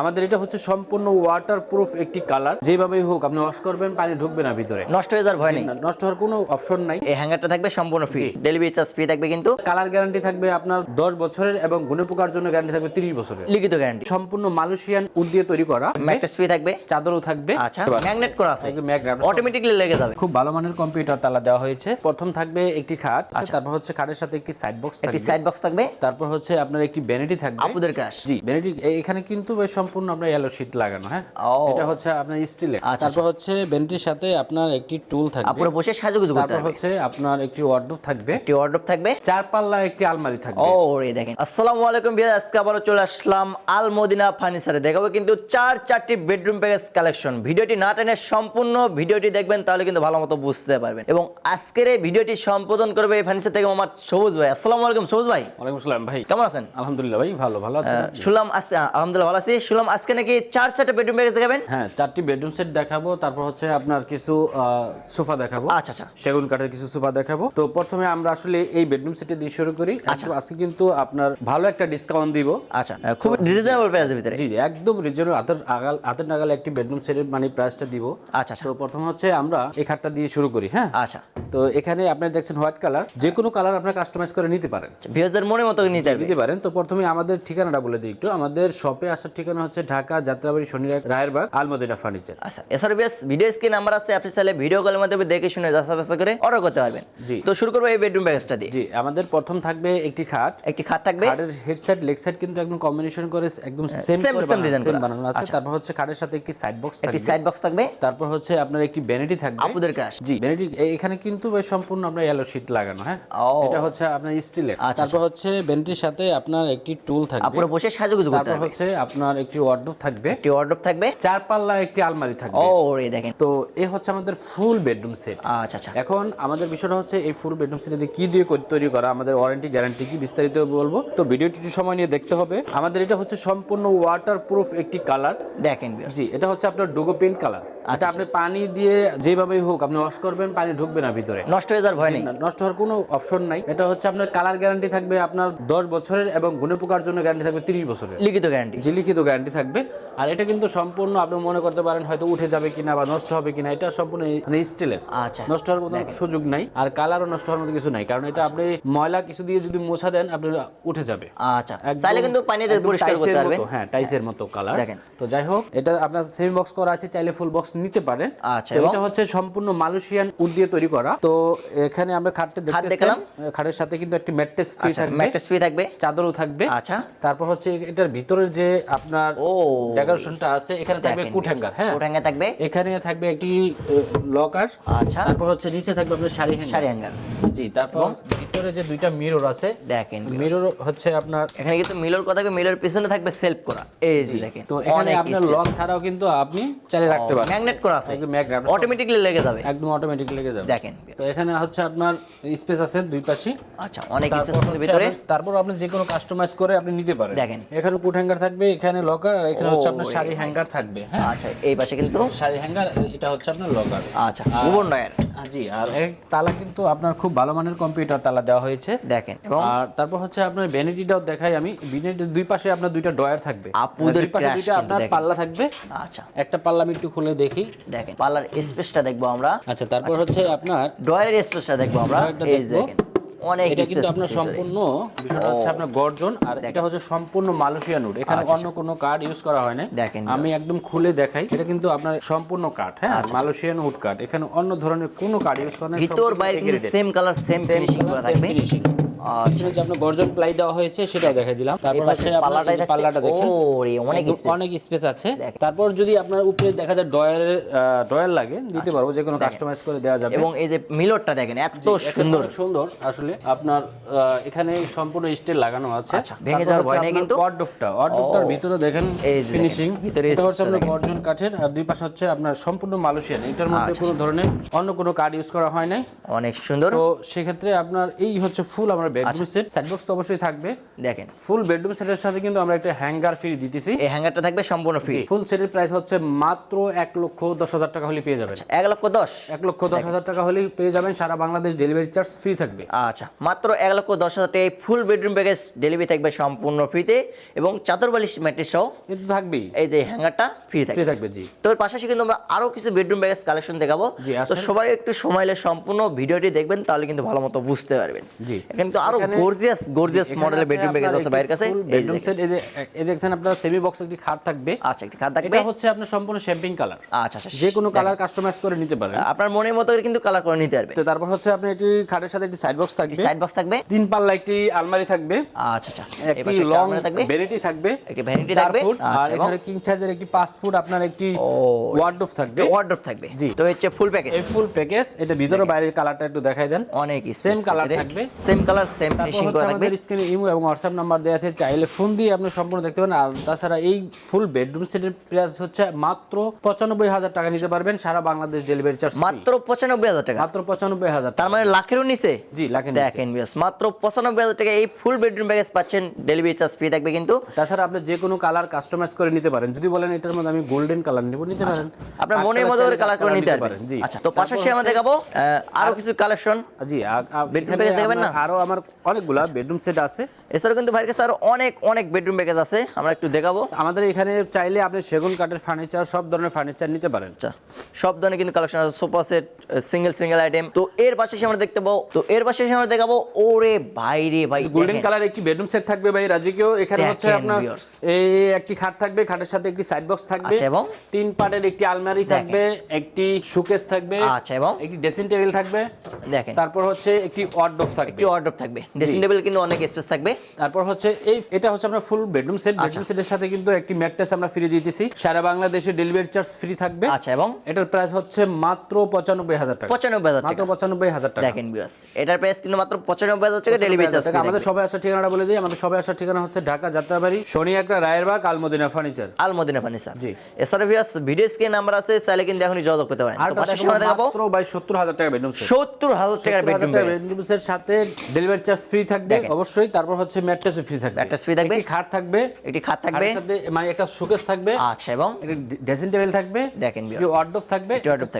আমাদের এটা হচ্ছে সম্পূর্ণ ওয়াটার প্রুফ একটি কালার যেভাবেই হোক আপনি ওয়াশ করবেন পানি ঢুকবে না ভিতরে। নষ্ট হয়ে যাওয়ার ভয় নেই। নষ্ট হওয়ার কোনো অপশন নাই। এই হ্যাঙ্গারটা থাকবে সম্পূর্ণ ফ্রি ডেলিভারি চার্জ ফ্রি থাকবে কিন্তু কালার গ্যারান্টি থাকবে আপনার দশ বছরের এবং গুণে পোকার জন্য গ্যারান্টি থাকবে তিরিশ বছরের। লিখিত গ্যারান্টি সম্পূর্ণ মালয়েশিয়ান উড দিয়ে তৈরি করা। ম্যাট্রেস ফ্রি থাকবে। চাদরও থাকবে। আচ্ছা ম্যাগনেট করা আছে। magnet। অটোমেটিকলি লেগে যাবে। খুব ভালো মানের কম্পিউটার তালা দেওয়া হয়েছে। প্রথম থাকবে একটি খাট। তারপর হচ্ছে খাটের সাথে একটি সাইড বক্স থাকবে। একটি সাইড বক্স থাকবে। তারপর হচ্ছে আপনার একটি ভ্যানিটি থাকবে। আপুদের ক্রাশ জি ভ্যানিটি এখানে কিন্তু বেশ সম্পূর্ণ আপনার ইয়েলো শীট লাগানো হ্যাঁ? এটা হচ্ছে আপনার স্টিলের আচ্ছা, তারপর হচ্ছে ভ্যানিটির সাথে আপনার একটি টুল থাকবে। আপুরা বসে সাজুগুজু করতে তারপর হচ্ছে আপনার একটি ওয়ার্ডরোব থাকবে। একটি ওয়ার্ডরোব থাকবে। চার পাল্লা একটি আলমারি থাকবে। ও রে দেখেন। আসসালামু আলাইকুম বিয়ার আজকে আবারও চলে আসলাম আল মদিনা ফার্নিচারে। দেখাবো কিন্তু চার চারটি বেডরুম প্যাকেজ কালেকশন ভিডিওটি না টেনে সম্পূর্ণ ভিডিওটি দেখবেন তাহলে কিন্তু ভালো মতো বুঝতে পারবেন। এবং আজকের এই ভিডিওটি সম্বোধন করবে এই ফার্নিচার থেকে আমার সবুজ ভাই। আসসালামু আলাইকুম সবুজ ভাই। ওয়ালাইকুম আসসালাম ভাই। কেমন আছেন? আলহামদুলিল্লাহ ভাই ভালো ভালো আছেন শুনলাম আলহামদুলিল্লাহ ভালো আছি। শুনলাম আজকে নাকি চার চারটে বেডরুম প্যাকেজ দেখাবেন? হ্যাঁ চারটি বেডরুম সেট দেখাবো তারপর হচ্ছে আপনার কিছু সোফা দেখাবো। আচ্ছা আচ্ছা। সেগুন কাঠের কিছু সোফা দেখাবো। তো প্রথমে আমরা আসলে এই বেডরুম সেটে দিয়ে শুরু করি। একদম আজকে কিন্তু আপনার ভালো একটা ডিসকাউন্ট দিব। আচ্ছা খুব রিজনেবল প্রাইসের ভিতরে। জি জি একদম রিজনেবল হাতের আগাল হাতের নাগাল একটি বেডরুম সেটের মানে প্রাইসটা দিব। আচ্ছা আচ্ছা। তো প্রথম হচ্ছে আমরা এই খাটটা দিয়ে শুরু করি হ্যাঁ? আচ্ছা। তো এখানে আপনি দেখছেন হোয়াইট কালার। যে কোনো কালার আপনার কাস্টমাইজ করে নিতে পারেন। ভিউজদের মনের মতো নিতে পারবে। নিতে পারেন। তো প্রথমে আমাদের ঠিকানাটা বলে দিই একটু। আমাদের শপে আসার ঠিকানা হচ্ছে ঢাকা যাত্রাবাড়ি শনি রায়েরবাগ আলমদিনা ফার্নিচার। আচ্ছা এছাড়া বেশ ভিডিও স্ক্রিন নাম্বার আছে আপনি চাইলে ভিডিও কলের মাধ্যমে দেখে শুনে যাচাই করে অর্ডার করতে পারবেন। জি। তো শুরু করব এই বেডরুম প্যাকেজটা দিয়ে। জি আমাদের প্রথম থাকবে একটি খাট। একটি খাট থাকবে। খাটের হেড সাইড লেগ সাইড কিন্তু একদম কম্বিনেশন করে একদম সেম same design করা। বানানো আছে। তারপর হচ্ছে খাটের সাথে একটি সাইড বক্স একটি সাইড বক্স থাকবে। তারপর হচ্ছে আপনার একটি ভ্যানিটি থাকবে। আপুদের ক্রাশ জি ভ্যানিটি এখানে কিন্তু বেশ সম্পূর্ণ আপনার ইয়েলো শীট লাগানো হ্যাঁ? এটা হচ্ছে আপনার স্টিলের আচ্ছা, তারপর হচ্ছে ভ্যানিটির সাথে আপনার একটি টুল থাকবে। আপুরা বসে সাজুগুজু করতে তারপর হচ্ছে আপনার একটি ওয়ার্ডরোব থাকবে। একটি ওয়ার্ডরোব থাকবে। চার পাল্লা একটি আলমারি থাকবে। ও রে দেখেন। তো এ হচ্ছে আমাদের ফুল বেডরুম সেট আচ্ছা আচ্ছা। এখন আমাদের বিষয়টা হচ্ছে এই ফুল বেডরুম সেট কি দিয়ে তৈরি করা আমাদের ওয়ারেন্টি গ্যারান্টি কি বিস্তারিত বলব? তো ভিডিওটি একটু সময় নিয়ে দেখতে হবে আমাদের এটা হচ্ছে সম্পূর্ণ ওয়াটার প্রুফ একটি কালার দেখেন জি এটা হচ্ছে আপনার ডুগো পেন্ট কালার এটা আপনি পানি দিয়ে যেভাবেই হোক আপনি ওয়াশ করবেন পানি ঢুকবে না ভিতরে। নষ্ট হয়ে যাওয়ার ভয় নেই। নষ্ট হওয়ার কোনো অপশন নাই। এটা হচ্ছে আপনার কালার গ্যারান্টি থাকবে আপনার দশ বছরের এবং গুণে পোকার জন্য গ্যারান্টি থাকবে তিরিশ বছরের। লিখিত গ্যারান্টি যে লিখিত গ্যারান্টি থাকবে। আর এটা কিন্তু সম্পূর্ণ আপনি মনে করতে পারেন হয়তো উঠে যাবে কিনা বা নষ্ট হবে কিনা এটা সম্পূর্ণ মানে স্টিলের আচ্ছা নষ্ট হওয়ার মতো সুযোগ নাই। আর কালারও নষ্ট হওয়ার মতো কিছু নাই কারণ এটা আপনি ময়লা কিছু দিয়ে যদি মোছা দেন আপনি উঠে যাবে। আচ্ছা চাইলে কিন্তু পানিতে পরিষ্কার করতে পারবেন। হ্যাঁ টাইসের মতো কালার দেখেন। তো যাই হোক এটা আপনার সেমি বক্স করা আছে চাইলে ফুল বক্স নিতে পারেন। আচ্ছা, এটা হচ্ছে সম্পূর্ণ মালয়েশিয়ান উড দিয়ে তৈরি করা। তো এখানে আমরা খাটটা দেখতেছেন। দেখলাম। খাটের সাথে কিন্তু একটি ম্যাট্রেস ফ্রি আচ্ছা থাকবে। ম্যাট্রেস ফ্রি থাকবে। চাদরও থাকবে। আচ্ছা। তারপর হচ্ছে এটার ভিতরের যে আপনার ও। ডেকোরেশনটা আছে এখানে থাকবে হ্যাঙ্গার হ্যাঁ। ওটাঙ্গে থাকবে। এখানে থাকবে একটি লকার। আচ্ছা। তারপর হচ্ছে নিচে থাকবে আপনার শাড়ি হ্যাঙ্গার। শাড়ি হ্যাঙ্গার। জি তারপর ভিতরে যে দুইটা মিরর আছে দেখেন। মিরর হচ্ছে আপনার এখানে কিন্তু মিলর কথা মিলর পিছনে থাকবে সেলফ করা। এই যে দেখেন। তো এখানে আপনার লক ছাড়াও কিন্তু আপনি চালিয়ে রাখতে পারেন ম্যাগনেট করা আছে। একদম ম্যাগনেট অটোমেটিকলি লেগে যাবে। একদম অটোমেটিক লেগে যাবে। দেখেন। তো এখানে হচ্ছে আপনার স্পেস আছে দুই পাশে। আচ্ছা অনেক স্পেস হচ্ছে ভিতরে। তারপর আপনি যে কোনো কাস্টমাইজ করে আপনি নিতে পারেন। দেখেন। এখানে কুট হ্যাঙ্গার থাকবে এখানে লকার এখানে হচ্ছে আপনার শাড়ি হ্যাঙ্গার থাকবে হ্যাঁ? আচ্ছা এই পাশে কিন্তু শাড়ি হ্যাঙ্গার এটা হচ্ছে আপনার লকার আচ্ছা ভুবন ডয়ার জি আর এক তালা কিন্তু আপনার খুব ভালো মানের কম্পিউটার তালা দেওয়া হয়েছে। দেখেন এবং আর তারপর হচ্ছে আপনার ভ্যানিটিটাও দেখাই আমি। ভ্যানিটির দুই পাশে আপনার দুইটা ড্রয়ার থাকবে। আপুদের দুই পাশে দুইটা আপনার পাল্লা থাকবে। আচ্ছা। একটা পাল্লা আমি একটু খুলে দেখি। দেখেন পার্লার স্পেসটা দেখব আমরা। আচ্ছা তারপর হচ্ছে আপনার ডয়ারের স্পেসটা দেখব আমরা। এই দেখেন অনেক এটা কিন্তু আপনার সম্পূর্ণ বিষয়টা হচ্ছে আপনার গর্জন আর এটা হচ্ছে সম্পূর্ণ মালয়েশিয়ান উড এখানে অন্য কোনো কার্ড ইউজ করা হয় না আচ্ছা, দেখেন আমি একদম খুলে দেখাই এটা কিন্তু আপনার সম্পূর্ণ কাঠ হ্যাঁ? মালয়েশিয়ান উড কাঠ এখানে অন্য ধরনের কোনো কার্ড ইউজ করা নেই ভিতর বাইরে কিন্তু সেম কালার সেম ফিনিশিং করা থাকবে। ফিনিশিং আচ্ছা যে আপনার গর্জন প্লাই দেওয়া হয়েছে সেটাও দিলাম। তারপর পাশে থাকছে পাল্লাটা দেখেন। অনেক স্পেস অনেক স্পেস আছে। তারপর যদি আপনার উপরে দেখা যায় ডয়ারের ডয়ার লাগে দিতে পারব যে কোনো কাস্টমাইজ করে দেওয়া যাবে। আচ্ছা, এবং এই যে মিলরটা দেখেন এত সুন্দর। সুন্দর। আসলে আপনার এখানে সম্পূর্ণ স্টিল লাগানো আছে। আচ্ছা, ভেঙে যাওয়ার ভয় নেই কিন্তু? ওয়ার্ডরোবটা ওয়ার্ডরোবটার ভিতরে দেখেন ফিনিশিং ভিতরে এটা হচ্ছে আপনার গর্জন কাঠের আর দুই পাশে হচ্ছে আপনার সম্পূর্ণ মালয়েশিয়ান এটার মধ্যে আচ্ছা, কোনো ধরনের অন্য কোনো কার্ড ইউজ করা হয় নাই। অনেক সুন্দর। তো সেক্ষেত্রে আপনার এই হচ্ছে ফুল আমরা আমরা বেডরুম সেট সাইড বক্স তো অবশ্যই থাকবে। দেখেন। ফুল বেডরুম সেটের সাথে কিন্তু আমরা একটা হ্যাঙ্গার ফ্রি দিতেছি। এই হ্যাঙ্গারটা থাকবে সম্পূর্ণ ফ্রি ফুল সেটের প্রাইস হচ্ছে মাত্র এক লক্ষ দশ হাজার টাকা হলে পেয়ে যাবেন। এক লক্ষ দশ? এক লক্ষ দশ হাজার টাকা হলেই পেয়ে যাবেন সারা বাংলাদেশ ডেলিভারি চার্জ ফ্রি থাকবে। আচ্ছা মাত্র এক লক্ষ দশ হাজার টাকায় ফুল বেডরুম প্যাকেজ ডেলিভারি থাকবে সম্পূর্ণ ফ্রিতে এবং চাদর বালিশ ম্যাট্রেস সহ কিন্তু থাকবেই। এই যে হ্যাঙ্গারটা ফ্রি ফ্রি থাকবে থাকবে জি। তো পাশাপাশি কিন্তু আমরা আরও কিছু বেডরুম প্যাকেজ কালেকশন দেখাবো। তো সবাই একটু সময় সম্পূর্ণ ভিডিওটি দেখবেন তাহলে কিন্তু ভালো মতো বুঝতে পারবেন। জি। এখানে তো আরও গর্জিয়াস গর্জিয়াস মডেলের বেডরুম প্যাকেজ আছে বাইরের কাছে বেডরুম সেট এই যে এই দেখছেন আপনার সেমি বক্স একটি খাট থাকবে। আচ্ছা একটি খাট থাকবে। এটা হচ্ছে আপনার সম্পূর্ণ শ্যাম্পিং কালার আচ্ছা আচ্ছা যে কোনো কালার কাস্টমাইজ করে নিতে পারেন। আপনার মনের মতো করে কিন্তু কালার করে নিতে পারবে। তো তারপর হচ্ছে আপনি একটি খাটের সাথে একটি সাইড বক্স থাকবে। সাইড বক্স থাকবে। তিন পাল্লা একটি আলমারি থাকবে। আচ্ছা আচ্ছা। একটি লং থাকবে। ভ্যানিটি থাকবে। একটি চার থাকবে, আর আচ্ছা, এখানে কিং সাইজের একটি পাঁচ ফুট আপনার একটি ওয়ার্ডরোব থাকবে। ওয়ার্ডরোব থাকবে। জি। তো হচ্ছে ফুল প্যাকেজ এই ফুল প্যাকেজ এটা ভিতরে বাইরের কালারটা একটু দেখাই দেন। অনেক Same color থাকবে। সেম কালার সেম তারপর ফিনিশিং হচ্ছে করা থাকবে। আমাদের স্ক্রিনে ইমো এবং হোয়াটসঅ্যাপ নাম্বার দেওয়া আছে চাইলে ফোন দিয়ে আপনি সম্পূর্ণ দেখতে পারেন আর তাছাড়া এই ফুল বেডরুম সেটের প্রাইস হচ্ছে মাত্র পঁচানব্বই হাজার টাকা নিতে পারবেন সারা বাংলাদেশ ডেলিভারি চার্জ মাত্র পঁচানব্বই হাজার টাকা? মাত্র পঁচানব্বই হাজার তার মানে লাখেরও নিচে? জি লাখের নিচে। দেখেন বিয়াস মাত্র পঁচানব্বই হাজার টাকা এই ফুল বেডরুম প্যাকেজ পাচ্ছেন ডেলিভারি চার্জ ফ্রি থাকবে কিন্তু। তাছাড়া আপনি যে কোনো কালার কাস্টমাইজ করে নিতে পারেন। যদি বলেন এটার মধ্যে আমি গোল্ডেন কালার নিব নিতে পারেন। আপনার মনের মতো করে কালার করে নিতে পারবেন। জি। আচ্ছা তো পাশাপাশি আমরা দেখাবো আরও কিছু কালেকশন জি এখানে package দেখাবেন না? আরও আমার অনেকগুলা বেডরুম সেট আছে। এছাড়াও কিন্তু ভাইয়ের কাছে আরও অনেক অনেক বেডরুম প্যাকেজ আছে আমরা একটু দেখাবো। আমাদের এখানে চাইলে আপনি সেগুন কাঠের ফার্নিচার সব ধরনের ফার্নিচার নিতে পারেন। আচ্ছা সব ধরনের কিন্তু কালেকশন আছে sofa set single single item তো এর পাশে আমরা দেখতে পাবো তো এর পাশে আমরা দেখাবো ওরে ভাই রে ভাই গোল্ডেন কালার একটি বেডরুম সেট থাকবে ভাই রাজিকেও এখানে হচ্ছে আপনার এই একটি খাট থাকবে খাটের সাথে একটি সাইড বক্স থাকবে। আচ্ছা, এবং? তিন পার্টের একটি আলমারি থাকবে একটি শোকেস থাকবে আচ্ছা এবং? একটি ড্রেসিং টেবিল থাকবে। দেখেন। তারপর হচ্ছে একটি ওয়ার্ডরোব থাকবে। একটি ওয়ার্ডরোব থাকবে। ড্রেসিং টেবিল কিন্তু অনেক স্পেস থাকবে। তারপর হচ্ছে এই এটা হচ্ছে আপনার ফুল বেডরুম সেট। বেডরুম সেটের সাথে কিন্তু একটি ম্যাট্রেস আমরা ফ্রি দিতেছি। সারা বাংলাদেশে ডেলিভারি চার্জ ফ্রি থাকবে। আচ্ছা এবং? এটার প্রাইস হচ্ছে মাত্র পঁচানব্বই হাজার টাকা। পঁচানব্বই হাজার মাত্র টাকা। পঁচানব্বই হাজার টাকা। দেখেন বিয়াস এটার প্রাইস কিন্তু মাত্র পঁচানব্বই হাজার টাকা ডেলিভারি চার্জ আমাদের সবাই আসার ঠিকানাটা বলে দিই। আমাদের সবাই আসার ঠিকানা হচ্ছে ঢাকা যাত্রাবাড়ি শনি একটা রায়েরবাগ আলমদিনা ফার্নিচার আলমদিনা ফার্নিচার জি। এছাড়া ভিউয়ার্স ভিডিও স্ক্রিন নাম্বার আছে চাইলে কিন্তু এখনই যোগাযোগ করতে পারেন। আর পাশে আমরা দেখাবো। মাত্র বাই সত্তর হাজার টাকা বেডরুম সেট সত্তর হাজার বেডরুম বেডরুম সেট সাথে ডেলিভারি চার্জ ফ্রি থাকবে অবশ্যই। তারপর হচ্ছে ম্যাট্রেসও ফ্রি থাকবে। Mattress free থাকবে। একটি খাট থাকবে। একটি খাট থাকবে। মানে একটা শোকেস থাকবে। আচ্ছা এবং ড্রেসিং টেবিল থাকবে। দেখেন। ওয়ার্ডরোব থাকবে।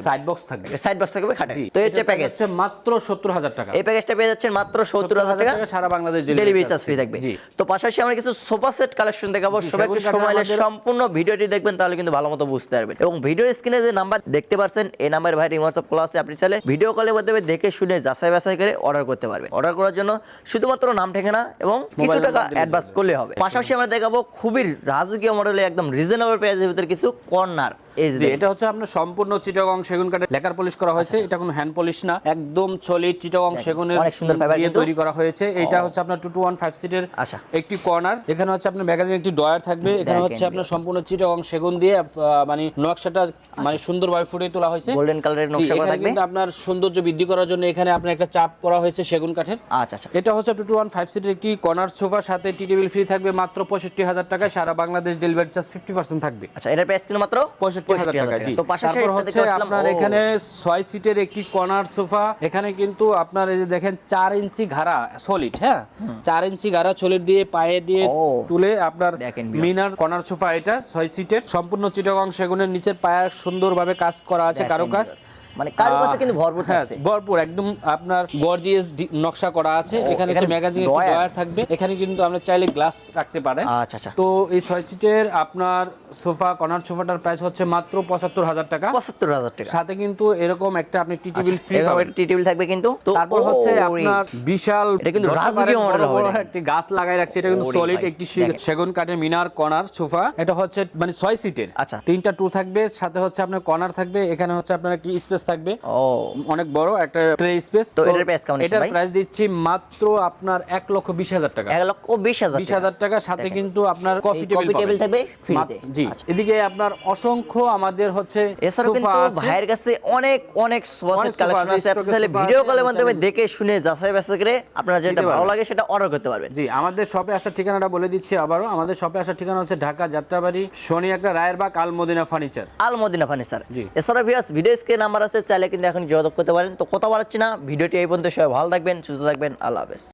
সাইড বক্স থাকবে। সাইড বক্স থাকবে। খাটে তো এই এটার প্যাকেজ হচ্ছে মাত্র সত্তর হাজার টাকা। এই প্যাকেজটা পেয়ে যাচ্ছেন মাত্র সত্তর হাজার টাকা সারা বাংলাদেশ ডেলিভারি চার্জ ফ্রি থাকবে। তো পাশাপাশি আমরা কিছু সোফা সেট কালেকশন দেখাবো। সবাই একটু সময় নিয়ে সম্পূর্ণ ভিডিওটি দেখবেন তাহলে কিন্তু ভালো মতো বুঝতে পারবেন। এবং ভিডিও স্ক্রিনে যে নাম্বার দেখতে পাচ্ছেন এই নাম্বার ভাই হোয়াটসঅ্যাপ কল আছে। আপনি চাইলে ভিডিও কলের মাধ্যমে দেখে শুনে যাচাই বাছাই করে অর্ডার করতে পারবেন। অর্ডার করার জন্য শুধুমাত্র নাম ঠিকানা এবং কিছু টাকা অ্যাডভান্স করলে হবে। পাশাপাশি আমরা দেখাবো খুবই রাজকীয় মডেলে একদম রিজনেবল প্রাইসের ভিতরে কিছু কর্নার এই যে এটা হচ্ছে আপনার সম্পূর্ণ চিটাগং সেগুন কাঠের লেকার পলিশ করা হয়েছে। এটা কোনো হ্যান্ড পলিশ না। একদম সলিড চিটাগং সেগুনের অনেক সুন্দর দিয়ে তৈরি করা হয়েছে। এটা হচ্ছে আপনার টু টু ওয়ান ফাইভ সিটের আচ্ছা। একটি কর্নার এখানে হচ্ছে আপনার ম্যাগাজিন একটি ডয়ার থাকবে। এখানে হচ্ছে আপনার সম্পূর্ণ চিটাগং সেগুন দিয়ে মানে নকশাটা মানে সুন্দরভাবে ফুটিয়ে তোলা হয়েছে। গোল্ডেন কালারের নকশা করা থাকবে। কিন্তু আপনার সৌন্দর্য বৃদ্ধি করার জন্য এখানে আপনার একটা চাপ করা হয়েছে সেগুন কাঠের। আচ্ছা আচ্ছা। এটা হচ্ছে টু টু ওয়ান ফাইভ সিটের একটি কর্নার সোফার সাথে টি টেবিল ফ্রি থাকবে। মাত্র পঁয়ষট্টি হাজার টাকায় সারা Bangladesh delivery charge fifty percent থাকবে। আচ্ছা এটার প্রাইস কিন্তু মাত্র? পঁয়ষট্টি হাজার টাকা। জি তারপর হচ্ছে আপনার এখানে ছয় সিটের একটি কর্নার সোফা এখানে কিন্তু আপনার এই যে দেখেন চার ইঞ্চি ঘাড়া সলিড হ্যাঁ? চার ইঞ্চি ঘাড়া সলিড দিয়ে পায়ে দিয়ে তুলে আপনার মিনার কর্নার সোফা এটা ছয় সিটের। সম্পূর্ণ চিটাগং সেগুনের নিচের পায়ে সুন্দরভাবে কাজ করা আছে কারও কাজ। মানে আহ, কিন্তু ভরপুর হ্যাঁ, থাকছে। ভরপুর একদম আপনার গর্জিয়াস নকশা করা আছে। এখানে হচ্ছে ম্যাগাজিন ডয়ার থাকবে। এখানে কিন্তু আমরা চাইলে গ্লাস রাখতে পারেন। আচ্ছা আচ্ছা। তো এই ছয় সিটের আপনার সোফা কর্নার সোফাটার প্রাইস হচ্ছে মাত্র পঁচাত্তর হাজার টাকা। পঁচাত্তর হাজার টাকা। সাথে কিন্তু এরকম একটা আপনি টি টেবিল ফ্রি পাবেন। টি টেবিল থাকবে কিন্তু। তারপর হচ্ছে আপনার বিশাল এটা কিন্তু রাজকীয় বড় হবে একটি গাছ লাগাই রাখছে। এটা কিন্তু সলিড একটি সেগুন কাঠের মিনার কর্নার সোফা। এটা হচ্ছে মানে ছয় সিটের আচ্ছা। তিনটা টু থাকবে। সাথে হচ্ছে আপনার কর্নার থাকবে। এখানে হচ্ছে আপনার একটি স্পেস থাকবে। অনেক বড় একটা ট্রে স্পেস তো এটার price কেমন এটার প্রাইস দিচ্ছি মাত্র আপনার এক লক্ষ বিশ হাজার টাকা। এক লক্ষ বিশ হাজার বিশ হাজার টাকা সাথে কিন্তু আপনার কফি টেবিল থাকবে জি। আচ্ছা। এদিকে আপনার অসংখ্য আমাদের হচ্ছে সোফা ভাইয়ের কাছে অনেক অনেক সোফা কালেকশন আছে, আপনি ভিডিও কলের মাধ্যমে দেখে শুনে যাচাই বাছাই করে আপনার যেটা ভালো লাগে সেটা অর্ডার করতে পারবেন। জি আমাদের শপে আসার ঠিকানাটা বলে দিচ্ছি আবারও। আমাদের শপে আসার ঠিকানা হচ্ছে ঢাকা যাত্রাবাড়ি শনি একটা রায়ের রায়েরবাগ আলমদিনা ফার্নিচার আল মদিনা ফার্নিচার জি। এছাড়া ভিডিও স্ক্রিন নাম্বার আছে চাইলে কিন্তু এখন যোগাযোগ করতে পারেন। তো কথা বাড়াচ্ছি না, ভিডিওটি এই পর্যন্ত, সবাই ভালো থাকবেন, সুস্থ থাকবেন, আল্লাহ হাফেজ।